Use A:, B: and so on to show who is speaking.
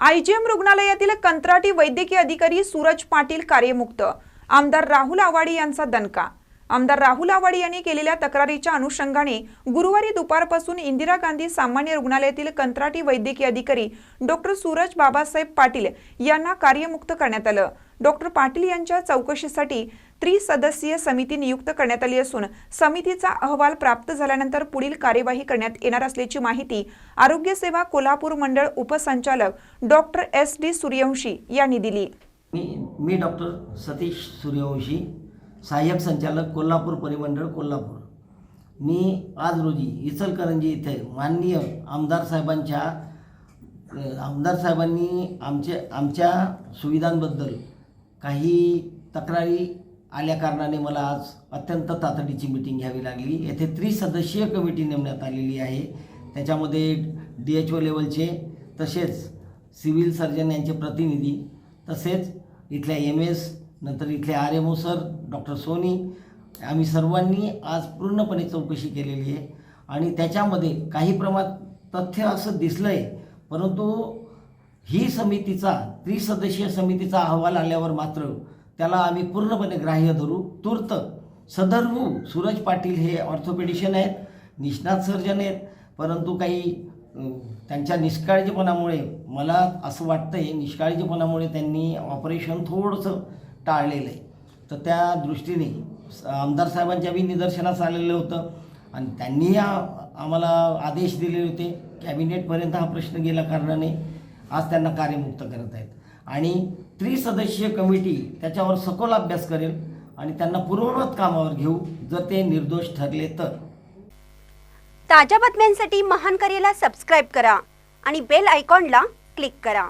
A: IgM रुग्णालयातील कंत्राटी वैद्यकीय अधिकारी सूरज पाटील कार्यमुक्त. आमदार राहुल आवाडी यांचा दणका. आमदार राहुल आवाडी यांनी केलेल्या तक्रारीच्या अनुषंगाने गुरुवारी दुपारपासून इंदिरा गांधी सामान्य रुग्णालयातील कंत्राटी वैद्यकीय अधिकारी डॉक्टर सूरज बाबासाहेब पाटील यांना कार्यमुक्त करण्यात आलं. डॉक्टर पाटील यांच्या चौकशीसाठी त्रिसदस्यीय समिती नियुक्त करण्यात आली असून समितीचा अहवाल प्राप्त झाल्यानंतर पुढील कार्यवाही करण्यात येणार असल्याची माहिती आरोग्य सेवा कोल्हापूर मंडळ उपसंचालक डॉक्टर एस डी सूर्यवंशी यांनी दिली.
B: मी मी डॉक्टर सतीश सूर्यवंशी सहाय्यक संचालक कोल्हापूर परिमंडळ कोल्हापूर. मी आज रोजी इचलकरंजी इथे माननीय आमदार साहेबांच्या आमदार साहेबांनी आमचे आमच्या सुविधांबद्दल काही तक्रारी आल्या कारणाने मला आज अत्यंत तातडीची मिटिंग घ्यावी लागली. येथे त्रिसदस्यीय कमिटी नेमण्यात आलेली आहे. त्याच्यामध्ये डी एच ओ लेवलचे तसेच सिव्हिल सर्जन यांचे प्रतिनिधी तसेच इथल्या एम एस नंतर इथले R M O sir doctor Soni आम्ही सर्वांनी आज पूर्णपणे चौकशी केलेली आहे. आणि त्याच्यामध्ये काही प्रमाणात तथ्य असं दिसलं आहे परंतु ही समितीचा त्रिसदस्यीय समितीचा अहवाल आल्यावर मात्र त्याला आम्ही पूर्णपणे ग्राह्य धरू. तूर्त सदर्भ सूरज पाटील हे ऑर्थोपेडिशियन आहेत. निष्णात सर्जन आहेत. परंतु काही त्यांच्या निष्काळजीपणामुळे मला असं वाटतं आहे निष्काळजीपणामुळे त्यांनी ऑपरेशन थोडंसं टाळलेलं आहे. तर त्या दृष्टीने आमदार साहेबांच्या बी निदर्शनास आलेलं होतं. आणि त्यांनी आम्हाला आदेश दिलेले होते. कॅबिनेटपर्यंत हा प्रश्न गेल्या कारणाने आज त्यांना कार्यमुक्त करत आहेत आणि त्रिसदस्यीय कमिटी त्याच्यावर सखोल अभ्यास करेल आणि त्यांना पूर्ववत कामावर घेऊ जर ते निर्दोष ठरले तर.
C: ताज्या बातम्यांसाठी महान करेला सबस्क्राईब करा आणि बेल आयकॉनला क्लिक करा.